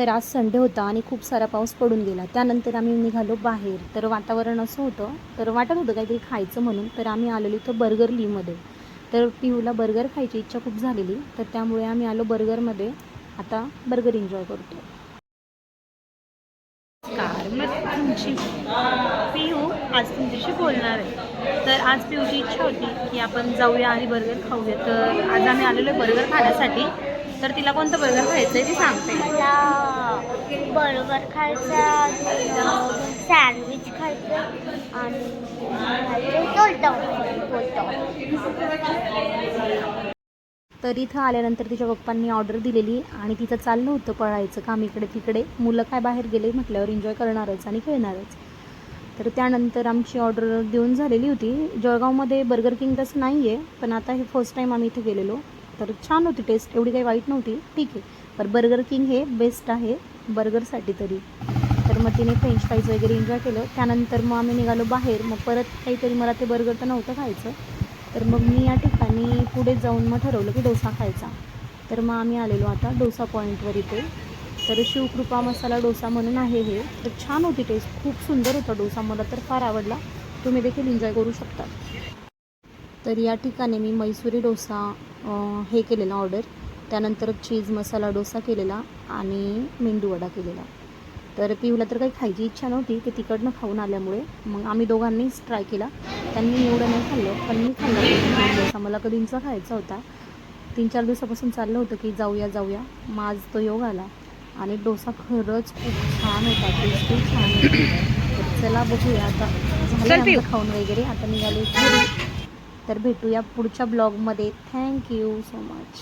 तर आज संडे होता आणि खूप सारा पाऊस पडून गेला. त्यानंतर आम्ही निघालो बाहेर. तर वातावरण असं होतं तर वाटत होतं काहीतरी खायचं म्हणून तर आम्ही आलेलो इथं बर्गर लीमध्ये. तर पिहूला बर्गर खायची इच्छा खूप झालेली. तर त्यामुळे आम्ही आलो बर्गरमध्ये. आता बर्गर एन्जॉय करतो. नमस्कार. तुमची पिहू आज तुमच्याशी बोलणार आहे. तर आज पिहूची इच्छा होती की आपण जाऊया आणि बर्गर खाऊया. तर आज आम्ही आलेलो आहे बर्गर खाण्यासाठी. तर तिला कोणतं बर्गर खायचं आहे ती सांगते. मला बर्गर खायचा सँडविच खायचं आणि तर इथं आल्यानंतर तिच्या पप्पांनी ऑर्डर दिलेली आणि तिचं चाललं होतं पळायचं काम इकडे तिकडे. मुलं काय बाहेर गेले म्हटल्यावर एन्जॉय करणारच आणि खेळणारच. तर त्यानंतर आमची ऑर्डर देऊन झालेली होती. जळगावमध्ये बर्गर किंग तसं नाही आहे पण आता हे फर्स्ट टाईम आम्ही इथे गेलेलो. तर छान होती टेस्ट एवढी काही वाईट नव्हती. ठीक आहे. पण बर्गर किंग हे बेस्ट आहे. बर्गरसाठी तरी. तर मग तिने फ्रेंच फ्राईज वगैरे एन्जॉय केलं. त्यानंतर मग आम्ही निघालो बाहेर. मग परत काहीतरी मला ते बर्गर तर नव्हतं खायचं. तर मग मी या ठिकाणी पुढे जाऊन मग ठरवलं की डोसा खायचा. तर मग आम्ही आलेलो आता डोसा पॉईंटवर इथे. तर शिवकृपा मसाला डोसा म्हणून आहे हे. तर छान होती टेस्ट खूप सुंदर होता डोसा. मला तर फार आवडला. तुम्ही देखील एन्जॉय करू शकता. तर या ठिकाणी मी मैसुरी डोसा हे केलेला ऑर्डर त्यानंतर चीज मसाला डोसा केलेला आणि मेंदू वडा केलेला. तर पिऊला तर काही खायची इच्छा नव्हती ते तिकडनं खाऊन आल्यामुळे मग आम्ही दोघांनीच ट्राय केला. त्यांनी एवढं नाही खाल्लं पण मी खाल्लं. डोसा मला कधींचा खायचा होता तीन चार दिवसापासून चाललं होतं की जाऊया जाऊया. मग आज तो योग आला आणि डोसा खरंच खूप छान होता टेस्टी छान होता. तर चला बघूया आता. झालं खाऊन वगैरे आता निघालो तर भेटूया पुढच्या ब्लॉगमध्ये. Thank you so much